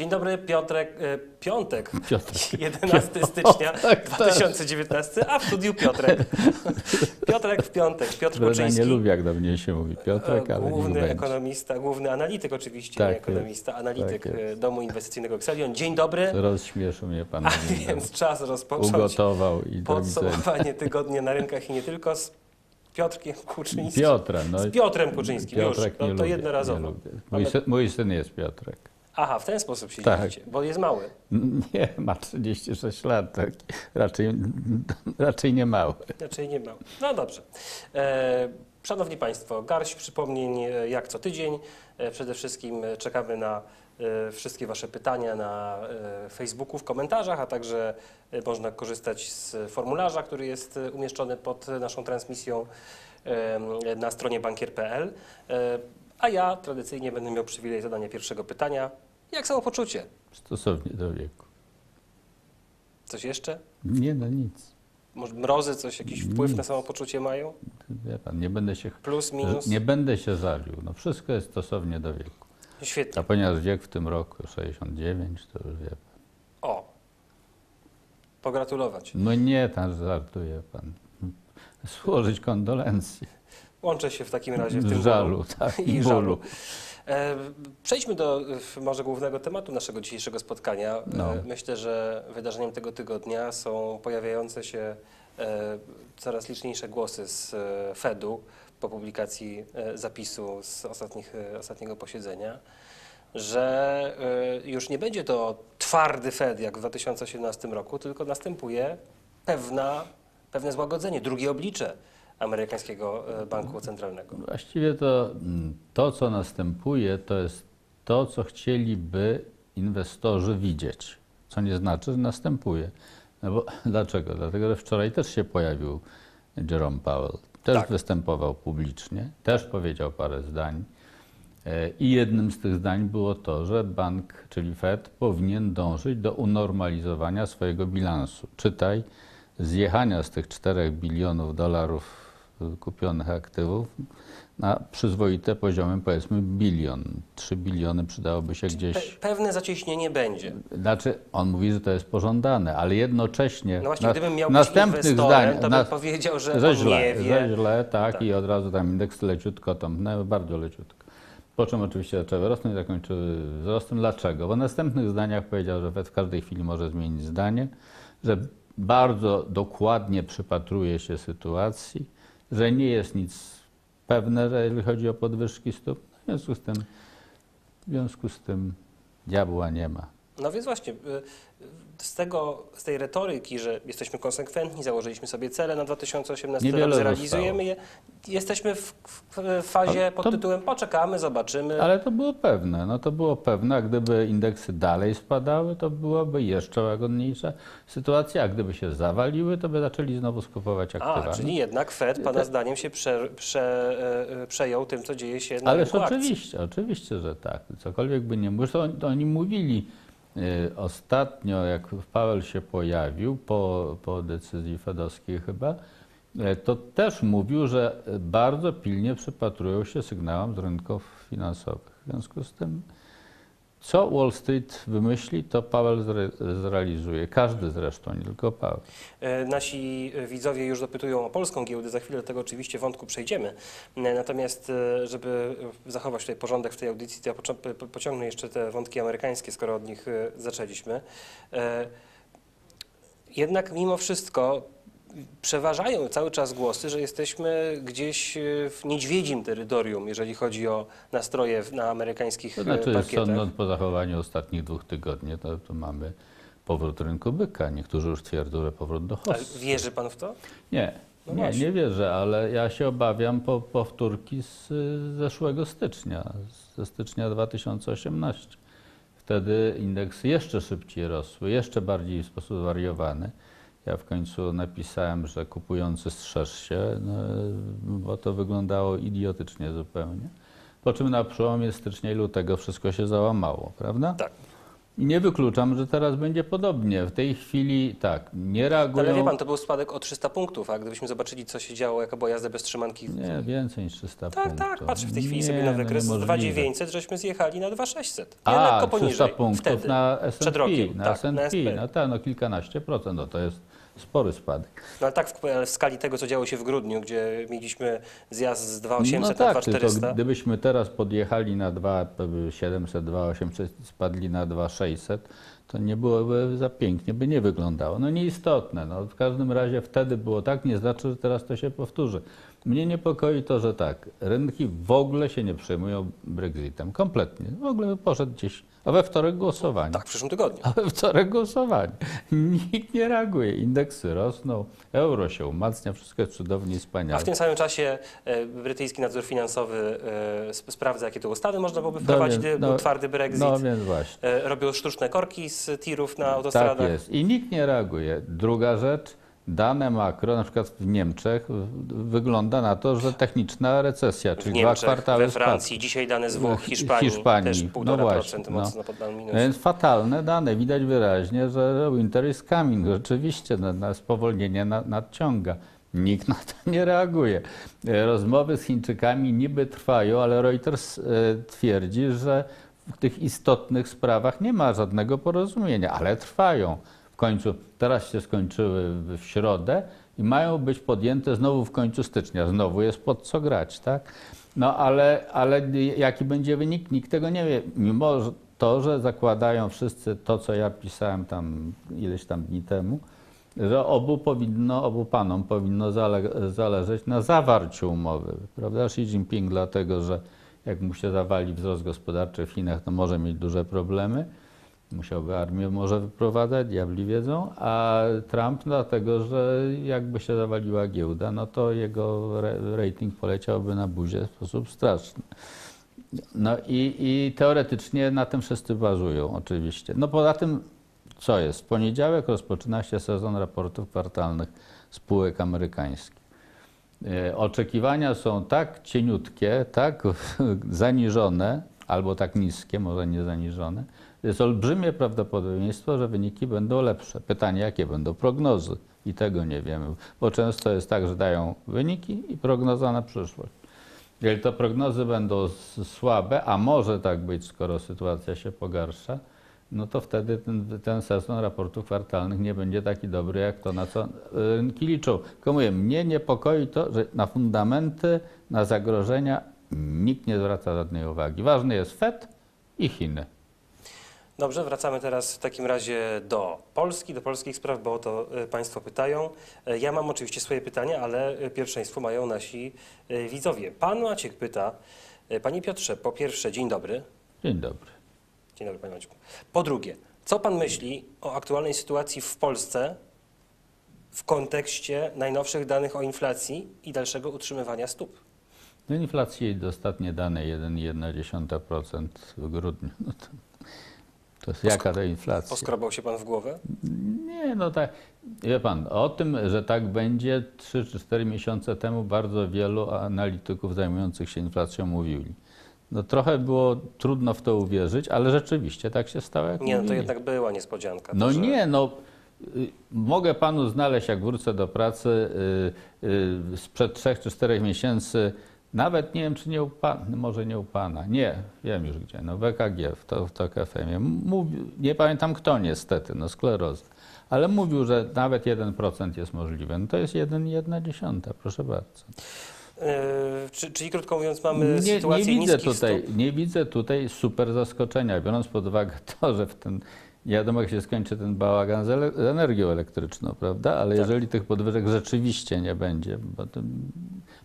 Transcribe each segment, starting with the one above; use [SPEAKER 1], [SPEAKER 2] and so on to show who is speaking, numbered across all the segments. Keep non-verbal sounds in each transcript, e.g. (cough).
[SPEAKER 1] Dzień dobry, Piotrek, e, piątek,
[SPEAKER 2] Piotrek. (laughs)
[SPEAKER 1] 11 stycznia
[SPEAKER 2] tak, tak.
[SPEAKER 1] 2019, a w studiu Piotrek. (laughs) Piotrek w piątek, Piotr
[SPEAKER 2] Prawda,
[SPEAKER 1] Kuczyński.
[SPEAKER 2] nie lubię, jak do mnie się mówi Piotrek,
[SPEAKER 1] e,
[SPEAKER 2] ale
[SPEAKER 1] Główny ekonomista, główny analityk oczywiście,
[SPEAKER 2] Tak
[SPEAKER 1] nie ekonomista, analityk
[SPEAKER 2] tak jest.
[SPEAKER 1] e, Domu Inwestycyjnego Exelion. Dzień dobry,
[SPEAKER 2] Rozśmieszył mnie pan. (laughs)
[SPEAKER 1] a więc czas rozpocząć
[SPEAKER 2] Ugotował i
[SPEAKER 1] podsumowanie tygodnia na rynkach i nie tylko z Piotrkiem Kuczyńskim.
[SPEAKER 2] Piotra, no.
[SPEAKER 1] Z Piotrem Kuczyńskim,
[SPEAKER 2] Piotrek
[SPEAKER 1] już, no, to
[SPEAKER 2] lubię,
[SPEAKER 1] jednorazowo.
[SPEAKER 2] Mój, syn, mój syn jest Piotrek.
[SPEAKER 1] Aha, w ten sposób się
[SPEAKER 2] Tak.
[SPEAKER 1] bo jest mały. (laughs)
[SPEAKER 2] Nie, ma 36 lat, tak. raczej, raczej nie mały.
[SPEAKER 1] Raczej nie ma. No dobrze. E, szanowni Państwo, garść przypomnień e, jak co tydzień. E, przede wszystkim e, czekamy na e, wszystkie Wasze pytania na e, Facebooku, w komentarzach, a także e, można korzystać z formularza, który jest umieszczony pod naszą transmisją e, na stronie bankier.pl. E, a ja tradycyjnie będę miał przywilej zadania pierwszego pytania. Jak samopoczucie?
[SPEAKER 2] Stosownie do wieku.
[SPEAKER 1] Coś jeszcze?
[SPEAKER 2] Nie, no nic.
[SPEAKER 1] Może mrozy coś, jakiś wpływ na samopoczucie mają?
[SPEAKER 2] Wie pan, nie będę się,
[SPEAKER 1] Plus, minus?
[SPEAKER 2] nie będę się żalił. No wszystko jest stosownie do wieku.
[SPEAKER 1] Świetnie.
[SPEAKER 2] A ponieważ wiek w tym roku 69, to już wie pan.
[SPEAKER 1] O, pogratulować.
[SPEAKER 2] No nie, tam żartuje pan. Złożyć kondolencje.
[SPEAKER 1] Łączę się w takim razie w tym
[SPEAKER 2] żalu,
[SPEAKER 1] bólu.
[SPEAKER 2] tak, (laughs)
[SPEAKER 1] i
[SPEAKER 2] i
[SPEAKER 1] żalu. E, przejdźmy do e, może głównego tematu naszego dzisiejszego spotkania. E,
[SPEAKER 2] No.
[SPEAKER 1] myślę, że wydarzeniem tego tygodnia są pojawiające się coraz liczniejsze głosy z Fedu po publikacji zapisu z ostatnich, ostatniego posiedzenia, że już nie będzie to twardy Fed jak w 2018 roku, tylko następuje pewna, pewne złagodzenie, drugie oblicze amerykańskiego e, banku centralnego.
[SPEAKER 2] Właściwie to, mm, to, co następuje, to jest to, co chcieliby inwestorzy widzieć. Co nie znaczy, że następuje. No bo (laughs) dlaczego? Dlatego, że wczoraj też się pojawił Jerome Powell. Też
[SPEAKER 1] Tak.
[SPEAKER 2] występował publicznie, też powiedział parę zdań. E, I jednym z tych zdań było to, że bank, czyli Fed, powinien dążyć do unormalizowania swojego bilansu. Czytaj, zjechania z tych 4 bilionów dolarów kupionych aktywów na przyzwoite poziomy, powiedzmy bilion. 3 biliony przydałoby się
[SPEAKER 1] Pe
[SPEAKER 2] gdzieś.
[SPEAKER 1] pewne zacieśnienie będzie.
[SPEAKER 2] Znaczy, on mówi, że to jest pożądane, ale jednocześnie
[SPEAKER 1] No właśnie,
[SPEAKER 2] na-
[SPEAKER 1] gdybym miał
[SPEAKER 2] następnych zdań,
[SPEAKER 1] to bym
[SPEAKER 2] na-
[SPEAKER 1] powiedział, że
[SPEAKER 2] że źle,
[SPEAKER 1] nie
[SPEAKER 2] że
[SPEAKER 1] wie.
[SPEAKER 2] źle, tak,
[SPEAKER 1] Tak.
[SPEAKER 2] i od razu tam indeks leciutko tąpnęły, bardzo leciutko. Po czym oczywiście zaczęły rosnąć, zakończyły wzrostem. Dlaczego? Bo w następnych zdaniach powiedział, że Fed w każdej chwili może zmienić zdanie, że bardzo dokładnie przypatruje się sytuacji, że nie jest nic pewne, że jeżeli chodzi o podwyżki stóp. W związku z tym, w związku z tym diabła nie ma.
[SPEAKER 1] No więc właśnie, y, z, tego, z tej retoryki, że jesteśmy konsekwentni, założyliśmy sobie cele na 2018
[SPEAKER 2] Niewiele
[SPEAKER 1] rok, zrealizujemy je, jesteśmy w, w fazie
[SPEAKER 2] Ale
[SPEAKER 1] pod
[SPEAKER 2] to-
[SPEAKER 1] tytułem poczekamy, zobaczymy.
[SPEAKER 2] Ale to było pewne, no to było pewne, a gdyby indeksy dalej spadały, to byłaby jeszcze łagodniejsza sytuacja, a gdyby się zawaliły, to by zaczęli znowu skupować aktywa.
[SPEAKER 1] A, czyli jednak Fed, Pana
[SPEAKER 2] Tak.
[SPEAKER 1] zdaniem, się prze, prze, e, przejął tym, co dzieje się na
[SPEAKER 2] Ależ
[SPEAKER 1] rynku akcji.
[SPEAKER 2] oczywiście, oczywiście, że tak. Cokolwiek by nie mówił, to oni, to mówili ostatnio, jak Powell się pojawił, po, po decyzji fedowskiej chyba, y, to też mówił, że bardzo pilnie przypatrują się sygnałom z rynków finansowych. W związku z tym, co Wall Street wymyśli, to zre, zrealizuje. Każdy zresztą, nie tylko Powell.
[SPEAKER 1] E, Nasi widzowie już dopytują o polską giełdę, za chwilę do tego oczywiście wątku przejdziemy. E, Natomiast, e, żeby zachować tutaj porządek w tej audycji, to ja pociągnę jeszcze te wątki amerykańskie, skoro od nich zaczęliśmy. Jednak mimo wszystko przeważają cały czas głosy, że jesteśmy gdzieś e, w niedźwiedzim terytorium, jeżeli chodzi o nastroje na amerykańskich
[SPEAKER 2] To
[SPEAKER 1] e,
[SPEAKER 2] znaczy,
[SPEAKER 1] parkietach.
[SPEAKER 2] sądząc po zachowaniu ostatnich dwóch tygodni, to, to mamy powrót rynku byka. Niektórzy już twierdzą, że powrót do
[SPEAKER 1] Ale
[SPEAKER 2] hossy.
[SPEAKER 1] wierzy Pan w to?
[SPEAKER 2] Nie,
[SPEAKER 1] No
[SPEAKER 2] nie,
[SPEAKER 1] właśnie.
[SPEAKER 2] nie wierzę, ale ja się obawiam po, powtórki z y, zeszłego stycznia, ze stycznia 2018. Wtedy indeksy jeszcze szybciej rosły, jeszcze bardziej w sposób zwariowany. Ja w końcu napisałem, że kupujący strzeż się, no, bo to wyglądało idiotycznie zupełnie. Po czym na przełomie stycznia i lutego wszystko się załamało, prawda?
[SPEAKER 1] Tak.
[SPEAKER 2] I nie wykluczam, że teraz będzie podobnie. W tej chwili tak, nie reagują.
[SPEAKER 1] Ale wie pan, to był spadek o 300 punktów, a gdybyśmy zobaczyli, co się działo, jaka była jazda bez trzymanki.
[SPEAKER 2] Nie, więcej niż 300
[SPEAKER 1] Tak,
[SPEAKER 2] punktów.
[SPEAKER 1] tak, patrzę w tej chwili
[SPEAKER 2] Nie,
[SPEAKER 1] sobie na
[SPEAKER 2] no
[SPEAKER 1] wykres.
[SPEAKER 2] Niemożliwe.
[SPEAKER 1] 2900 żeśmy zjechali na 2600. Nie,
[SPEAKER 2] A,
[SPEAKER 1] lekko
[SPEAKER 2] 300
[SPEAKER 1] poniżej.
[SPEAKER 2] punktów
[SPEAKER 1] Wtedy.
[SPEAKER 2] na S&P. na
[SPEAKER 1] tak,
[SPEAKER 2] S&P.
[SPEAKER 1] na SP.
[SPEAKER 2] No tak, no kilkanaście procent, no to jest spory spadek.
[SPEAKER 1] No ale tak w, ale w skali tego, co działo się w grudniu, gdzie mieliśmy zjazd z
[SPEAKER 2] No
[SPEAKER 1] 2800
[SPEAKER 2] tak,
[SPEAKER 1] na
[SPEAKER 2] tylko
[SPEAKER 1] 2400.
[SPEAKER 2] gdybyśmy teraz podjechali na 2700, 2800, spadli na 2600, to nie byłoby za pięknie, by nie wyglądało. No nieistotne. No, w każdym razie wtedy było tak, nie znaczy, że teraz to się powtórzy. Mnie niepokoi to, że tak, rynki w ogóle się nie przejmują Brexitem, kompletnie. W ogóle poszedł gdzieś, a we wtorek głosowanie.
[SPEAKER 1] Tak, w przyszłym tygodniu.
[SPEAKER 2] A we wtorek głosowanie. Nikt nie reaguje. Indeksy rosną, euro się umacnia, wszystko jest cudownie i
[SPEAKER 1] A
[SPEAKER 2] wspaniale.
[SPEAKER 1] w tym samym czasie e, brytyjski nadzór finansowy e, sp- sprawdza, jakie to ustawy można byłoby
[SPEAKER 2] No
[SPEAKER 1] wprowadzić,
[SPEAKER 2] więc,
[SPEAKER 1] gdyby
[SPEAKER 2] no,
[SPEAKER 1] był twardy Brexit.
[SPEAKER 2] No więc właśnie.
[SPEAKER 1] E, robią sztuczne korki z tirów na
[SPEAKER 2] Tak
[SPEAKER 1] autostradach.
[SPEAKER 2] jest. I nikt nie reaguje. Druga rzecz, dane makro, na przykład w Niemczech, wygląda na to, że techniczna recesja, czyli
[SPEAKER 1] Niemczech,
[SPEAKER 2] dwa kwartały
[SPEAKER 1] we Francji, dzisiaj dane z Włoch, Hiszpanii,
[SPEAKER 2] Hiszpanii,
[SPEAKER 1] też
[SPEAKER 2] no
[SPEAKER 1] 1,5%
[SPEAKER 2] właśnie, no.
[SPEAKER 1] mocno pod minus.
[SPEAKER 2] No Więc fatalne dane. Widać wyraźnie, że winter is coming. Rzeczywiście na, na spowolnienie na, nadciąga. Nikt na to nie reaguje. E, Rozmowy z Chińczykami niby trwają, ale Reuters e, twierdzi, że w tych istotnych sprawach nie ma żadnego porozumienia, ale trwają. Końcu, teraz się skończyły w środę i mają być podjęte znowu w końcu stycznia. Znowu jest pod co grać, tak? No ale, ale jaki będzie wynik, nikt tego nie wie. Mimo to, że zakładają wszyscy to, co ja pisałem tam ileś tam dni temu, że obu powinno, obu panom powinno zale, zależeć na zawarciu umowy. Prawda? Xi Jinping dlatego, że jak mu się zawali wzrost gospodarczy w Chinach, to może mieć duże problemy. Musiałby armię może wyprowadzać, diabli wiedzą, a Trump dlatego, że jakby się zawaliła giełda, no to jego rating poleciałby na buzię w sposób straszny. No i, i teoretycznie na tym wszyscy bazują oczywiście. No poza tym, co jest? W poniedziałek rozpoczyna się sezon raportów kwartalnych spółek amerykańskich. E, Oczekiwania są tak cieniutkie, tak (laughs) zaniżone, albo tak niskie, może nie zaniżone. Jest olbrzymie prawdopodobieństwo, że wyniki będą lepsze. Pytanie, jakie będą prognozy? I tego nie wiemy, bo często jest tak, że dają wyniki i prognoza na przyszłość. Jeżeli to prognozy będą słabe, a może tak być, skoro sytuacja się pogarsza, no to wtedy ten, ten sezon raportów kwartalnych nie będzie taki dobry, jak to, na co y, rynki liczą. Tylko mówię, mnie niepokoi to, że na fundamenty, na zagrożenia nikt nie zwraca żadnej uwagi. Ważny jest Fed i Chiny.
[SPEAKER 1] Dobrze, wracamy teraz w takim razie do Polski, do polskich spraw, bo o to e, Państwo pytają. E, Ja mam oczywiście swoje pytania, ale e, pierwszeństwo mają nasi widzowie. Pan Maciek pyta, Panie Piotrze, po pierwsze, dzień dobry.
[SPEAKER 2] Dzień dobry.
[SPEAKER 1] Dzień dobry, Panie Maćku. Po drugie, co Pan myśli o aktualnej sytuacji w Polsce w kontekście najnowszych danych o inflacji i dalszego utrzymywania stóp?
[SPEAKER 2] No inflacji ostatnie dane 1,1% w grudniu. (laughs) No to, to jest jaka to inflacja?
[SPEAKER 1] Poskrobał się Pan w głowę?
[SPEAKER 2] Nie, no tak. Wie pan, o tym, że tak będzie 3 czy 4 miesiące temu bardzo wielu analityków zajmujących się inflacją mówili. No trochę było trudno w to uwierzyć, ale rzeczywiście tak się stało, jak
[SPEAKER 1] Nie, no to
[SPEAKER 2] mówili.
[SPEAKER 1] jednak była niespodzianka.
[SPEAKER 2] No
[SPEAKER 1] to, że-
[SPEAKER 2] nie, no y, mogę panu znaleźć, jak wrócę do pracy y, y, sprzed trzech czy czterech miesięcy, nawet nie wiem, czy nie u pana, może nie u pana, nie, wiem już gdzie, no w EKG, w, to, w TOK nie pamiętam kto niestety, no skleroza, ale mówił, że nawet 1% jest możliwe. No to jest 1,1, proszę bardzo.
[SPEAKER 1] Yy, czy, czyli krótko mówiąc, mamy
[SPEAKER 2] Nie, nie,
[SPEAKER 1] sytuację
[SPEAKER 2] widzę
[SPEAKER 1] niskich
[SPEAKER 2] tutaj,
[SPEAKER 1] stóp.
[SPEAKER 2] nie widzę tutaj super zaskoczenia, biorąc pod uwagę to, że w ten, nie wiadomo jak się skończy ten bałagan z, ele, z energią elektryczną, prawda? Ale
[SPEAKER 1] Tak.
[SPEAKER 2] jeżeli tych podwyżek rzeczywiście nie będzie, bo to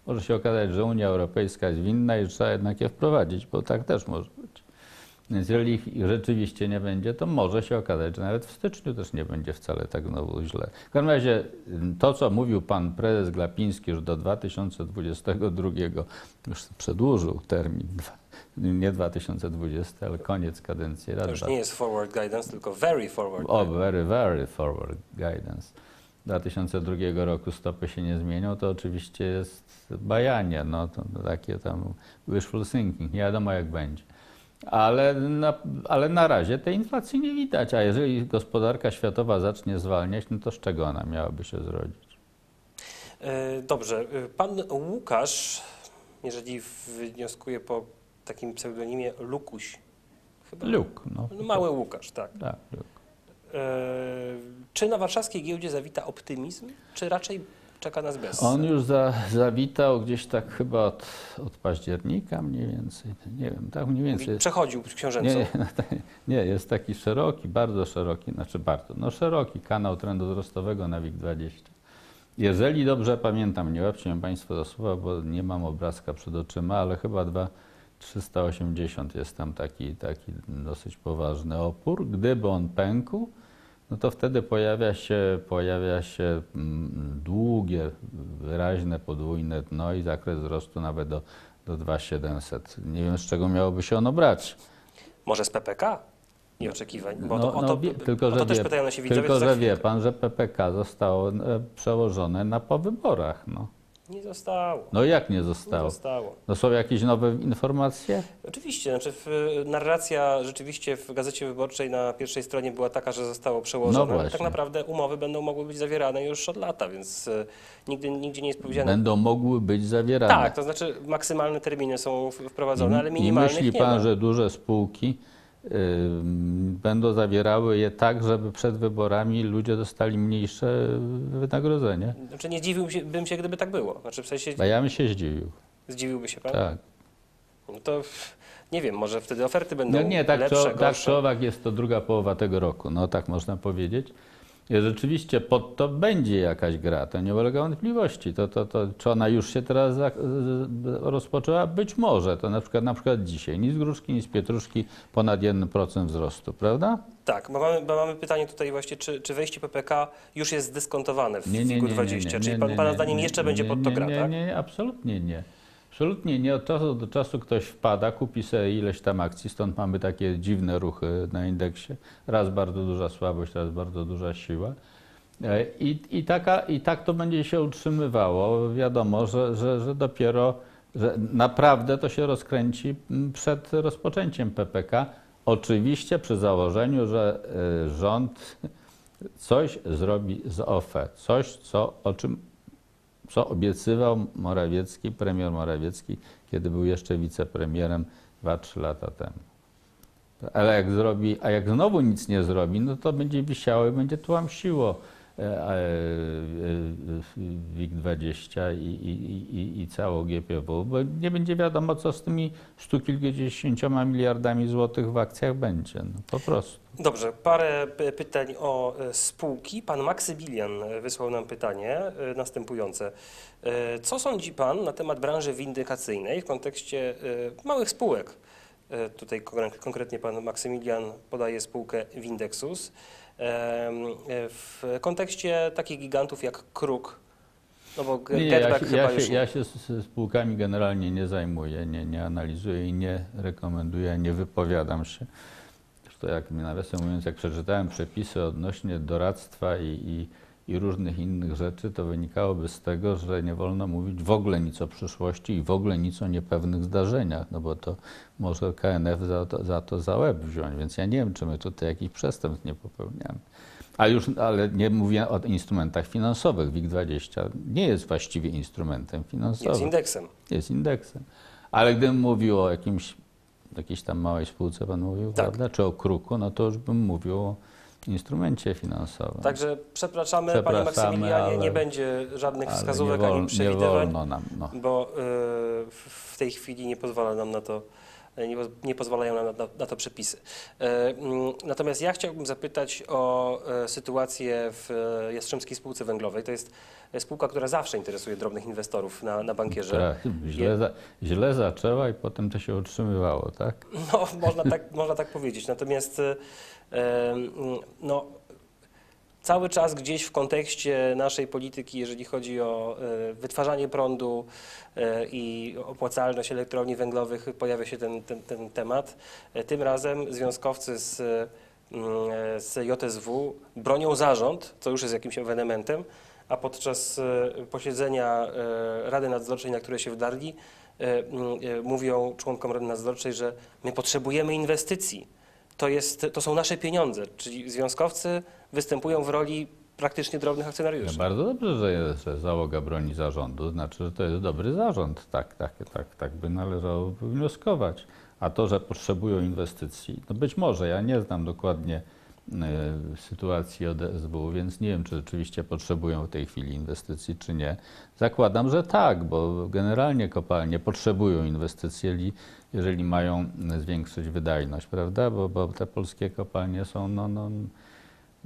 [SPEAKER 2] może się okazać, że Unia Europejska jest winna i trzeba jednak je wprowadzić, bo tak też może być. Więc jeżeli ich rzeczywiście nie będzie, to może się okazać, że nawet w styczniu też nie będzie wcale tak znowu źle. W każdym razie to, co mówił pan prezes Glapiński, że do 2022 już przedłużył termin, nie 2020, ale koniec kadencji
[SPEAKER 1] To
[SPEAKER 2] Rady.
[SPEAKER 1] już nie jest forward guidance, tylko very forward
[SPEAKER 2] O,
[SPEAKER 1] guidance.
[SPEAKER 2] very, very forward guidance. 2002 roku stopy się nie zmienią, to oczywiście jest bajanie, no to, to takie tam wishful thinking, nie wiadomo jak będzie. Ale na, ale na razie tej inflacji nie widać, a jeżeli gospodarka światowa zacznie zwalniać, no to z czego ona miałaby się zrodzić?
[SPEAKER 1] E, Dobrze, e, pan Łukasz, jeżeli wnioskuje po takim pseudonimie Lukuś, chyba
[SPEAKER 2] Luk, no.
[SPEAKER 1] No, mały Łukasz, tak.
[SPEAKER 2] Tak, luk.
[SPEAKER 1] E, Czy na warszawskiej giełdzie zawita optymizm, czy raczej czeka nas bez?
[SPEAKER 2] On już za, zawitał gdzieś tak chyba od, od października mniej więcej, nie wiem, tak mniej więcej.
[SPEAKER 1] Przechodził książęcą.
[SPEAKER 2] Nie, nie, (laughs) no to nie, jest taki szeroki, bardzo szeroki, znaczy bardzo, no szeroki kanał trendu wzrostowego na WIG20. Jeżeli dobrze pamiętam, nie łapcie mnie Państwo za słowa, bo nie mam obrazka przed oczyma, ale chyba 2,380 jest tam taki, taki dosyć poważny opór. Gdyby on pękł, no to wtedy pojawia się, pojawia się mm, długie, wyraźne, podwójne dno i zakres wzrostu nawet do, do 2,700. Nie wiem, z czego miałoby się ono brać.
[SPEAKER 1] Może z PPK? Nieoczekiwań. Bo to,
[SPEAKER 2] No,
[SPEAKER 1] o
[SPEAKER 2] no
[SPEAKER 1] to,
[SPEAKER 2] wie- tylko, że
[SPEAKER 1] to też
[SPEAKER 2] wie-
[SPEAKER 1] pytają nasi widzowie.
[SPEAKER 2] Tylko,
[SPEAKER 1] to
[SPEAKER 2] że wie pan, że PPK zostało e, przełożone na po wyborach. No,
[SPEAKER 1] Nie zostało.
[SPEAKER 2] no jak nie
[SPEAKER 1] Nie
[SPEAKER 2] zostało?
[SPEAKER 1] zostało.
[SPEAKER 2] No są jakieś nowe informacje?
[SPEAKER 1] Oczywiście, znaczy w, narracja rzeczywiście w Gazecie Wyborczej na pierwszej stronie była taka, że zostało przełożone,
[SPEAKER 2] No
[SPEAKER 1] ale tak naprawdę umowy będą mogły być zawierane już od lata, więc e, nigdy, nigdzie nie jest powiedziane.
[SPEAKER 2] Będą mogły być zawierane.
[SPEAKER 1] Tak, to znaczy maksymalne terminy są wprowadzone, ale
[SPEAKER 2] I
[SPEAKER 1] minimalnych
[SPEAKER 2] myśli
[SPEAKER 1] nie
[SPEAKER 2] pan,
[SPEAKER 1] ma.
[SPEAKER 2] że duże spółki y, będą zawierały je tak, żeby przed wyborami ludzie dostali mniejsze wynagrodzenie?
[SPEAKER 1] Znaczy nie zdziwiłbym się, gdyby tak było. Znaczy w sensie
[SPEAKER 2] A ja bym się zdziwił.
[SPEAKER 1] zdziwiłby się pan?
[SPEAKER 2] Tak.
[SPEAKER 1] No to nie wiem, może wtedy oferty będą
[SPEAKER 2] No nie, tak,
[SPEAKER 1] lepsze,
[SPEAKER 2] czy, tak czy owak jest to druga połowa tego roku, no tak można powiedzieć. Rzeczywiście pod to będzie jakaś gra, to nie ulega wątpliwości. To, to, to, czy ona już się teraz rozpoczęła? Być może. To na przykład, na przykład dzisiaj. Ni z gruszki, ni z pietruszki ponad 1% wzrostu, prawda?
[SPEAKER 1] Tak, bo mamy, bo mamy pytanie tutaj właśnie, czy, czy wejście PPK już jest zdyskontowane w WIG-u 20? Czyli pan, pana zdaniem jeszcze będzie pod to gra,
[SPEAKER 2] nie,
[SPEAKER 1] tak?
[SPEAKER 2] Nie, nie, absolutnie nie. Absolutnie nie. Od czasu do czasu ktoś wpada, kupi sobie ileś tam akcji, stąd mamy takie dziwne ruchy na indeksie. Raz bardzo duża słabość, raz bardzo duża siła. E, I, i, taka, I tak to będzie się utrzymywało. Wiadomo, że, że, że dopiero, że naprawdę to się rozkręci przed rozpoczęciem PPK. Oczywiście przy założeniu, że e, rząd coś zrobi z OFE. Coś, co, o czym co obiecywał Morawiecki, premier Morawiecki, kiedy był jeszcze wicepremierem 2-3 lata temu. Ale jak zrobi, a jak znowu nic nie zrobi, no to będzie wisiało i będzie tłamsiło e, WIG20 i, i, i, i całą GPW, bo nie będzie wiadomo, co z tymi stu kilkudziesięcioma miliardami złotych w akcjach będzie. No, po prostu.
[SPEAKER 1] Dobrze, parę pytań o e, spółki. Pan Maksybilian e, wysłał nam pytanie e, następujące. E, Co sądzi Pan na temat branży windykacyjnej w kontekście e, małych spółek? E, Tutaj konkre- konkretnie Pan Maksymilian podaje spółkę Windexus. Em, e, W kontekście takich gigantów jak Kruk, no bo
[SPEAKER 2] Nie, ja, się,
[SPEAKER 1] chyba
[SPEAKER 2] ja, się, ja się z spółkami generalnie nie zajmuję, nie, nie analizuję i nie rekomenduję, nie wypowiadam się. Zresztą jak nawiasem mówiąc, jak przeczytałem przepisy odnośnie doradztwa i, i, i różnych innych rzeczy, to wynikałoby z tego, że nie wolno mówić w ogóle nic o przyszłości i w ogóle nic o niepewnych zdarzeniach, no bo to może KNF za to, za to za łeb wziąć, więc ja nie wiem, czy my tutaj jakichś przestępstw nie popełniamy. Ale już, ale nie mówię o instrumentach finansowych. WIG20 nie jest właściwie instrumentem finansowym.
[SPEAKER 1] jest indeksem.
[SPEAKER 2] Jest indeksem. Ale gdybym mówił o jakimś, jakiejś tam małej spółce, pan mówił,
[SPEAKER 1] Tak.
[SPEAKER 2] prawda? Czy o kruku, no to już bym mówił instrumencie finansowym.
[SPEAKER 1] Także przepraszamy, Panie
[SPEAKER 2] Przepraszamy,
[SPEAKER 1] Maksymilianie,
[SPEAKER 2] ale-
[SPEAKER 1] nie będzie żadnych wskazówek
[SPEAKER 2] nie, wol,
[SPEAKER 1] ani przewidywań.
[SPEAKER 2] wolno nam. No.
[SPEAKER 1] bo y, w tej chwili nie pozwala nam na to, e, nie, nie pozwalają nam na, na, to przepisy. E, mm, Natomiast ja chciałbym zapytać o sytuację w Jastrzębskiej Spółce Węglowej. To jest spółka, która zawsze interesuje drobnych inwestorów na, na bankierze.
[SPEAKER 2] Która źle, za, źle zaczęła i potem to się utrzymywało, tak?
[SPEAKER 1] No, można tak, można tak powiedzieć. Natomiast no, cały czas gdzieś w kontekście naszej polityki, jeżeli chodzi o e, wytwarzanie prądu e, i opłacalność elektrowni węglowych, pojawia się ten, ten, ten temat. E, Tym razem związkowcy z, mm, z JSW bronią zarząd, co już jest jakimś ewenementem, a podczas posiedzenia Rady Nadzorczej, na które się wdarli, mówią członkom Rady Nadzorczej, że my potrzebujemy inwestycji. To, jest, to są nasze pieniądze, czyli związkowcy występują w roli praktycznie drobnych
[SPEAKER 2] No
[SPEAKER 1] akcjonariuszy.
[SPEAKER 2] bardzo dobrze, że, jest, załoga broni zarządu, znaczy, że to jest dobry zarząd. Tak, tak, tak, tak by należało wnioskować. A to, że potrzebują inwestycji, no być może, ja nie znam dokładnie sytuacji ODSW, więc nie wiem, czy rzeczywiście potrzebują w tej chwili inwestycji, czy nie. Zakładam, że tak, bo generalnie kopalnie potrzebują inwestycji, jeżeli- mają zwiększyć wydajność, prawda? Bo, bo te polskie kopalnie są no, no,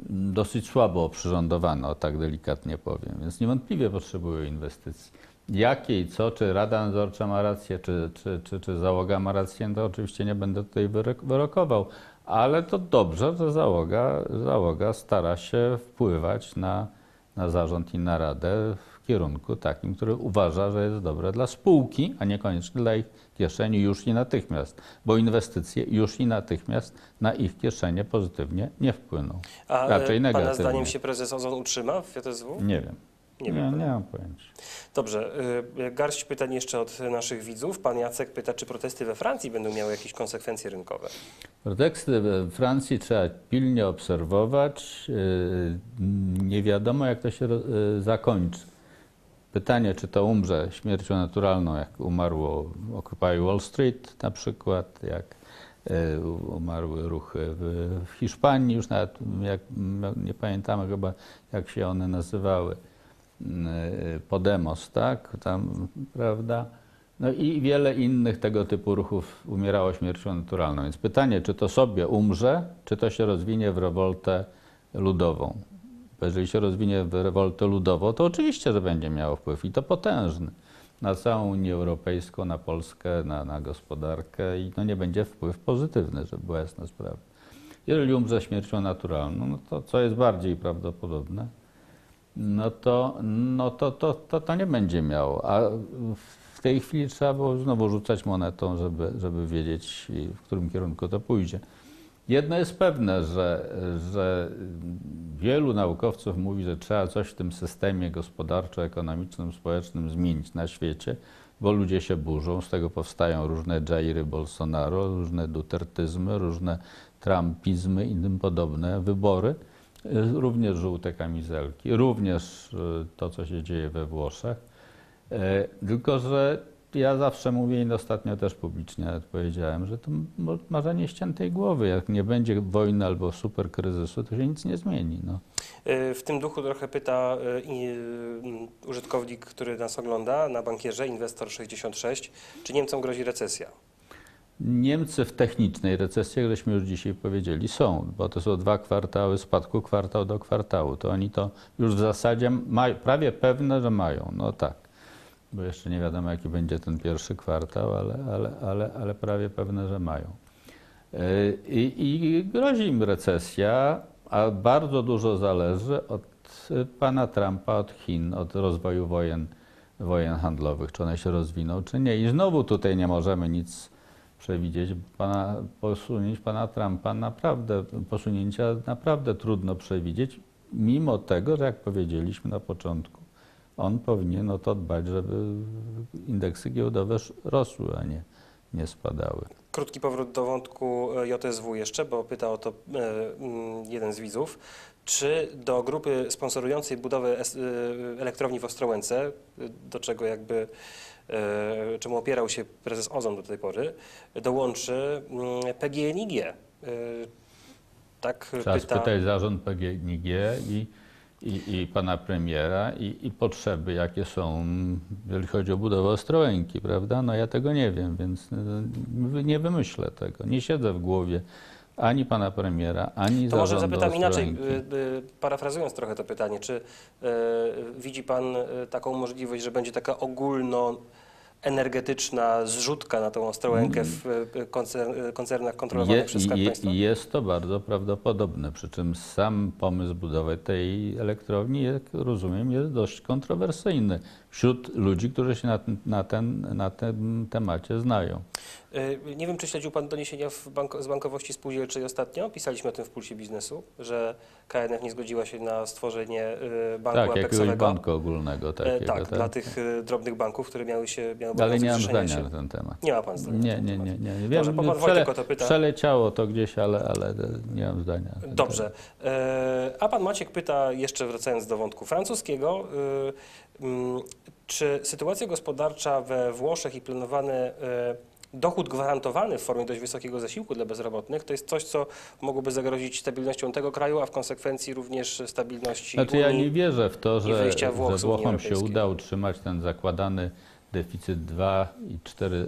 [SPEAKER 2] dosyć słabo oprzyrządowane, o tak delikatnie powiem, więc niewątpliwie potrzebują inwestycji. Jakiej, co, czy Rada Nadzorcza ma rację, czy, czy, czy, czy załoga ma rację, to oczywiście nie będę tutaj wyrok- wyrokował, ale to dobrze, że załoga, załoga stara się wpływać na, na zarząd i na radę w kierunku takim, który uważa, że jest dobre dla spółki, a niekoniecznie dla ich kieszeni już i natychmiast, bo inwestycje już i natychmiast na ich kieszenie pozytywnie nie wpłyną.
[SPEAKER 1] A e,
[SPEAKER 2] raczej
[SPEAKER 1] Pana
[SPEAKER 2] negatywnie.
[SPEAKER 1] zdaniem się prezes Ozon utrzyma w JSW?
[SPEAKER 2] Nie wiem.
[SPEAKER 1] Nie
[SPEAKER 2] Nie,
[SPEAKER 1] wiem.
[SPEAKER 2] nie, mam pojęcia.
[SPEAKER 1] Dobrze, y, garść pytań jeszcze od naszych widzów. Pan Jacek pyta, czy protesty we Francji będą miały jakieś konsekwencje rynkowe.
[SPEAKER 2] Teksty we Francji trzeba pilnie obserwować. Yy, Nie wiadomo, jak to się zakończy. Pytanie, czy to umrze śmiercią naturalną, jak umarło Occupy Wall Street na przykład, jak umarły ruchy w, w Hiszpanii, już nawet jak, nie pamiętamy chyba, jak się one nazywały. Yy, Podemos, tak? Tam, prawda? No i wiele innych tego typu ruchów umierało śmiercią naturalną. Więc pytanie, czy to sobie umrze, czy to się rozwinie w rewoltę ludową. Bo jeżeli się rozwinie w rewoltę ludową, to oczywiście, że będzie miało wpływ i to potężny na całą Unię Europejską, na Polskę, na, na gospodarkę i no nie będzie wpływ pozytywny, żeby była jasna sprawa. Jeżeli umrze śmiercią naturalną, no to co jest bardziej prawdopodobne, no to, no to, to, to, to nie będzie miało. A w tej chwili trzeba było znowu rzucać monetą, żeby, żeby wiedzieć, w którym kierunku to pójdzie. Jedno jest pewne, że, że wielu naukowców mówi, że trzeba coś w tym systemie gospodarczo-ekonomicznym, społecznym zmienić na świecie, bo ludzie się burzą, z tego powstają różne Jairy Bolsonaro, różne dutertyzmy, różne trumpizmy i tym podobne wybory. Również żółte kamizelki, również y, to, co się dzieje we Włoszech. E, Tylko, że ja zawsze mówię i ostatnio też publicznie powiedziałem, że to marzenie ściętej głowy. Jak nie będzie wojny albo super kryzysu, to się nic nie zmieni. No.
[SPEAKER 1] Y, W tym duchu trochę pyta y, y, użytkownik, który nas ogląda na bankierze, inwestor 66, czy Niemcom grozi recesja?
[SPEAKER 2] Niemcy w technicznej recesji, jak żeśmy już dzisiaj powiedzieli, są, bo to są dwa kwartały spadku, kwartał do kwartału. To oni to już w zasadzie mają, prawie pewne, że mają. No tak, bo jeszcze nie wiadomo, jaki będzie ten pierwszy kwartał, ale, ale, ale, ale prawie pewne, że mają. Yy, I, I grozi im recesja, a bardzo dużo zależy od y, pana Trumpa, od Chin, od rozwoju wojen, wojen handlowych, czy one się rozwiną, czy nie. I znowu tutaj nie możemy nic przewidzieć. Pana, posunięć pana Trumpa naprawdę, posunięcia naprawdę trudno przewidzieć, mimo tego, że jak powiedzieliśmy na początku, on powinien o to dbać, żeby indeksy giełdowe rosły, a nie, nie spadały.
[SPEAKER 1] Krótki powrót do wątku e, JSW jeszcze, bo pyta o to e, mm, jeden z widzów. Czy do grupy sponsorującej budowę e, elektrowni w Ostrołęce, do czego jakby, czemu opierał się prezes Ozon do tej pory, dołączy mm, PGNiG? E, Tak
[SPEAKER 2] Trzeba
[SPEAKER 1] pyta.
[SPEAKER 2] spytać zarząd PGNiG i, i, i pana premiera i, i potrzeby, jakie są, jeżeli chodzi o budowę Ostrołęki, prawda? No ja tego nie wiem, więc nie wymyślę tego. Nie siedzę w głowie ani pana premiera, ani
[SPEAKER 1] To może zapytam inaczej, parafrazując trochę to pytanie. Czy y, widzi Pan taką możliwość, że będzie taka ogólno energetyczna zrzutka na tą Ostrołękę w y, koncer- koncernach kontrolowanych
[SPEAKER 2] Je,
[SPEAKER 1] przez Skarb
[SPEAKER 2] je,
[SPEAKER 1] Państwa?
[SPEAKER 2] jest to bardzo prawdopodobne, przy czym sam pomysł budowy tej elektrowni, jak rozumiem, jest dość kontrowersyjny. Wśród ludzi, którzy się na, ten- na, ten, na tym temacie znają.
[SPEAKER 1] Y, Nie wiem, czy śledził Pan doniesienia banko, z bankowości spółdzielczej ostatnio. Pisaliśmy o tym w Pulsie Biznesu, że KNF nie zgodziła się na stworzenie y, banku
[SPEAKER 2] tak, jakiegoś banku ogólnego
[SPEAKER 1] E,
[SPEAKER 2] takiego.
[SPEAKER 1] tak, dla tych drobnych banków, które miały się miały
[SPEAKER 2] Ale nie mam zdania
[SPEAKER 1] się.
[SPEAKER 2] na ten temat.
[SPEAKER 1] Nie ma Pan zdania.
[SPEAKER 2] Nie, nie, nie, nie. nie.
[SPEAKER 1] Może pan Wojtek o to pyta.
[SPEAKER 2] Przeleciało to gdzieś, ale, ale nie mam zdania.
[SPEAKER 1] Dobrze. E, A pan Maciek pyta, jeszcze wracając do wątku francuskiego, mm, czy sytuacja gospodarcza we Włoszech i planowany e, dochód gwarantowany w formie dość wysokiego zasiłku dla bezrobotnych to jest coś, co mogłoby zagrozić stabilnością tego kraju, a w konsekwencji również stabilności
[SPEAKER 2] Znaczy ja
[SPEAKER 1] Unii?
[SPEAKER 2] nie wierzę w to, że, że Włochom się uda utrzymać ten zakładany deficyt 2,4%,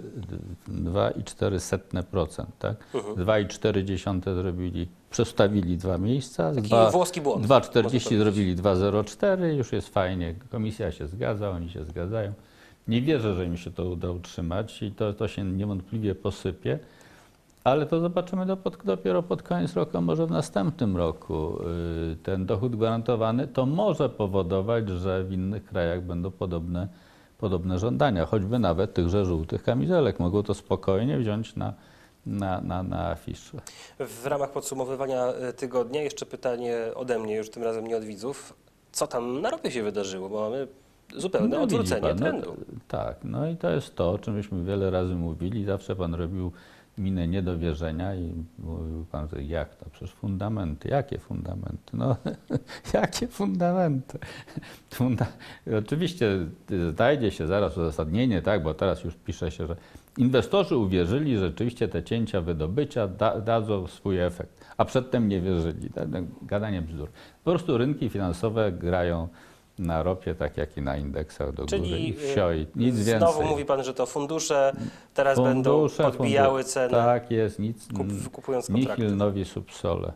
[SPEAKER 2] 2,4%, tak?
[SPEAKER 1] Mhm.
[SPEAKER 2] 2,4 zrobili, przestawili dwa miejsca,
[SPEAKER 1] Taki
[SPEAKER 2] dwa-
[SPEAKER 1] włoski błąd. można
[SPEAKER 2] 2,40
[SPEAKER 1] powiedzieć.
[SPEAKER 2] zrobili 2,04, już jest fajnie. Komisja się zgadza, oni się zgadzają. Nie wierzę, że im się to uda utrzymać i to, to się niewątpliwie posypie. Ale to zobaczymy do pod, dopiero pod koniec roku, a może w następnym roku. Yy, Ten dochód gwarantowany to może powodować, że w innych krajach będą podobne, podobne żądania, choćby nawet tychże żółtych kamizelek. Mogą to spokojnie wziąć na, na, na, na afisze.
[SPEAKER 1] W ramach podsumowywania e, tygodnia jeszcze pytanie ode mnie, już tym razem nie od widzów. Co tam na ropie się wydarzyło? Bo mamy zupełne
[SPEAKER 2] No,
[SPEAKER 1] odwrócenie
[SPEAKER 2] pan, no,
[SPEAKER 1] trendu.
[SPEAKER 2] tak, no i to jest to, o czym myśmy wiele razy mówili. Zawsze pan robił minę niedowierzenia i mówił pan, że jak to? Przecież fundamenty. Jakie fundamenty? No, (laughs) jakie fundamenty? (laughs) Funda Oczywiście y, znajdzie się zaraz uzasadnienie, tak, bo teraz już pisze się, że inwestorzy uwierzyli, że rzeczywiście te cięcia wydobycia da, dadzą swój efekt, a przedtem nie wierzyli. Tak, no, Gadanie bzdur. Po prostu rynki finansowe grają na ropie, tak jak i na indeksach do góry
[SPEAKER 1] Czyli
[SPEAKER 2] i wsio i nic
[SPEAKER 1] y,
[SPEAKER 2] więcej.
[SPEAKER 1] znowu mówi Pan, że to fundusze teraz będą
[SPEAKER 2] Fundusze,
[SPEAKER 1] podbijały
[SPEAKER 2] fundusze.
[SPEAKER 1] cenę,
[SPEAKER 2] Tak jest, nic.
[SPEAKER 1] kup, kupując kontrakty.
[SPEAKER 2] Nihil nowi subsole.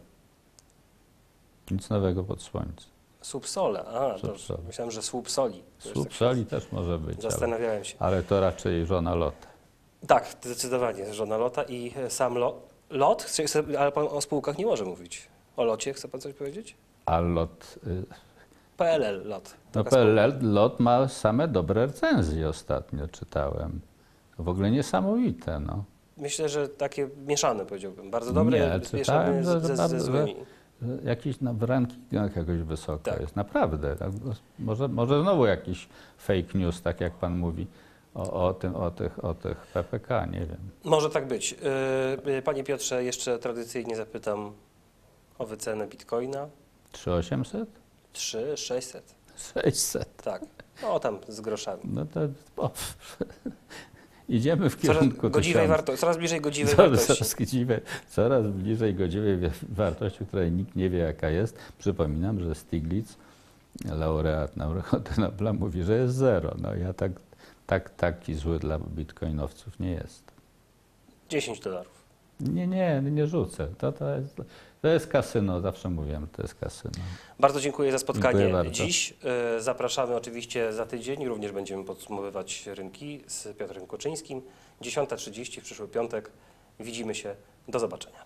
[SPEAKER 2] Nic nowego pod słońcem.
[SPEAKER 1] Subsole, a, to
[SPEAKER 2] Subsole.
[SPEAKER 1] myślałem, że słup soli. To
[SPEAKER 2] Subsoli
[SPEAKER 1] tak-
[SPEAKER 2] też może być, ale,
[SPEAKER 1] Zastanawiałem się.
[SPEAKER 2] ale to raczej żona Lota.
[SPEAKER 1] Tak, zdecydowanie, żona Lota i e, sam lo, Lot, ale Pan o spółkach nie może mówić. O Locie chce Pan coś powiedzieć?
[SPEAKER 2] A Lot, y,
[SPEAKER 1] PLL Lot.
[SPEAKER 2] no. PLL, Lot ma same dobre recenzje ostatnio czytałem. W ogóle niesamowite, no.
[SPEAKER 1] Myślę, że takie mieszane powiedziałbym. Bardzo dobre,
[SPEAKER 2] Nie,
[SPEAKER 1] mieszane ze, ze
[SPEAKER 2] bardzo-
[SPEAKER 1] złymi.
[SPEAKER 2] Jakiś na, w rankingach jakoś wysoko
[SPEAKER 1] Tak.
[SPEAKER 2] jest, naprawdę. Tak, może, może znowu jakiś fake news, tak jak pan mówi, o, o, tym, o, tych, o tych PPK, nie wiem.
[SPEAKER 1] Może tak być. Yy, yy, Panie Piotrze, jeszcze tradycyjnie zapytam o wycenę bitcoina.
[SPEAKER 2] 3800?
[SPEAKER 1] 3, 600.
[SPEAKER 2] 600.
[SPEAKER 1] Tak. No tam z groszami.
[SPEAKER 2] No to o, idziemy w
[SPEAKER 1] Coraz,
[SPEAKER 2] kierunku
[SPEAKER 1] godziwej
[SPEAKER 2] tysiąca.
[SPEAKER 1] warto, coraz bliżej godziwej
[SPEAKER 2] Coraz,
[SPEAKER 1] wartości.
[SPEAKER 2] coraz, godziwej- coraz bliżej godziwej wartości, której nikt nie wie jaka jest. Przypominam, że Stiglitz, laureat Nagrody Nobla, mówi, że jest zero. No ja tak, tak, taki zły dla bitcoinowców nie jest.
[SPEAKER 1] 10 dolarów.
[SPEAKER 2] Nie, nie, nie rzucę. To, to, jest, to jest kasyno, zawsze mówiłem, to jest kasyno.
[SPEAKER 1] Bardzo dziękuję za spotkanie
[SPEAKER 2] Dziękuję bardzo.
[SPEAKER 1] dziś. Yy, Zapraszamy oczywiście za tydzień. Również będziemy podsumowywać rynki z Piotrem Koczyńskim. 10.30 w przyszły piątek. Widzimy się. Do zobaczenia.